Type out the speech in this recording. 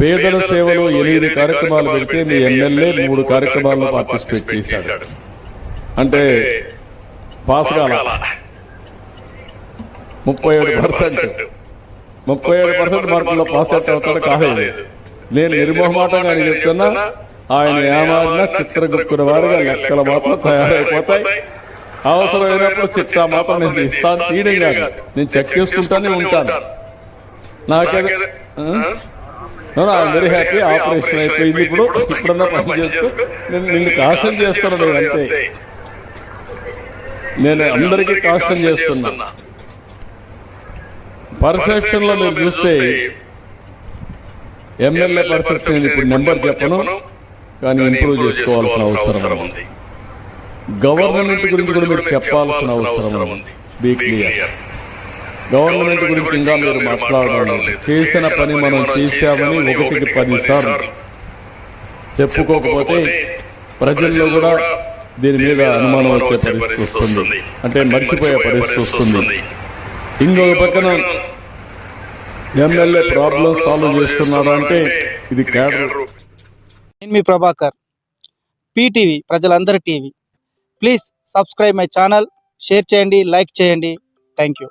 పేదల సేవలో ఎనిమిది కార్యక్రమాలు పెడితే మీ ఎమ్మెల్యే మూడు కార్యక్రమాల్లో పార్టిసిపేట్ చేశాడు. అంటే పాస్ కాల ముప్పై ఏడు పర్సెంట్. ముప్పై ఏడు పర్సెంట్ మార్కుల్లో పాస్ అవుతాడు కాలేదు నేను నిర్మోహమాటంగా చెప్తున్నా ఆయన ఏమాడినా చిత్రగుప్తుల వారిగా లెక్కల మాత్రం తయారైపోతాయి. అవసరమైనప్పుడు చిత్ర మాత్రం నేను ఇస్తాను. తీయడం కాదు. నేను చెక్ చేసుకుంటానే ఉంటాను. నాకేదో ఐఎమ్ వెరీ హ్యాపీ ఆపరేషన్ అయిపోయింది ఇప్పుడు. ఇప్పుడన్నా పని చేసుకో. నేను నిన్ను కాష్టం చేస్తాను నేను అంతే. నేను అందరికీ కాష్టం చేస్తున్నా. పర్ఫెక్షన్లో మీరు చూస్తే ఎమ్మెల్యే పర్ఫెక్షన్ ఇప్పుడు నెంబర్ చెప్పను. కానీ ఇంప్రూవ్ చేసుకోవాల్సిన అవసరం ఉంది. గవర్నమెంట్ గురించి కూడా మీరు చెప్పాల్సిన అవసరం ఉంది. బీ క్లియర్ గవర్నమెంట్ గురించి ఇంకా మీరు మాట్లాడడం చేసిన పని మనం చేశామని ఒకటికి పది సార్లు చెప్పుకోకపోతే ప్రజల్లో కూడా దీని మీద అనుమానం వచ్చే పరిస్థితి వస్తుంది. అంటే మర్చిపోయే పరిస్థితి వస్తుంది. ఇంకొక పక్కన ఎమ్మెల్యే ప్రాబ్లం సాల్వ్ చేస్తున్నాడు అంటే ఇది కేడర్ నేను మీ ప్రభాకర్. పీటీవీ ప్రజలందరి TV please subscribe my channel share చేయండి లైక్ చేయండి. Thank you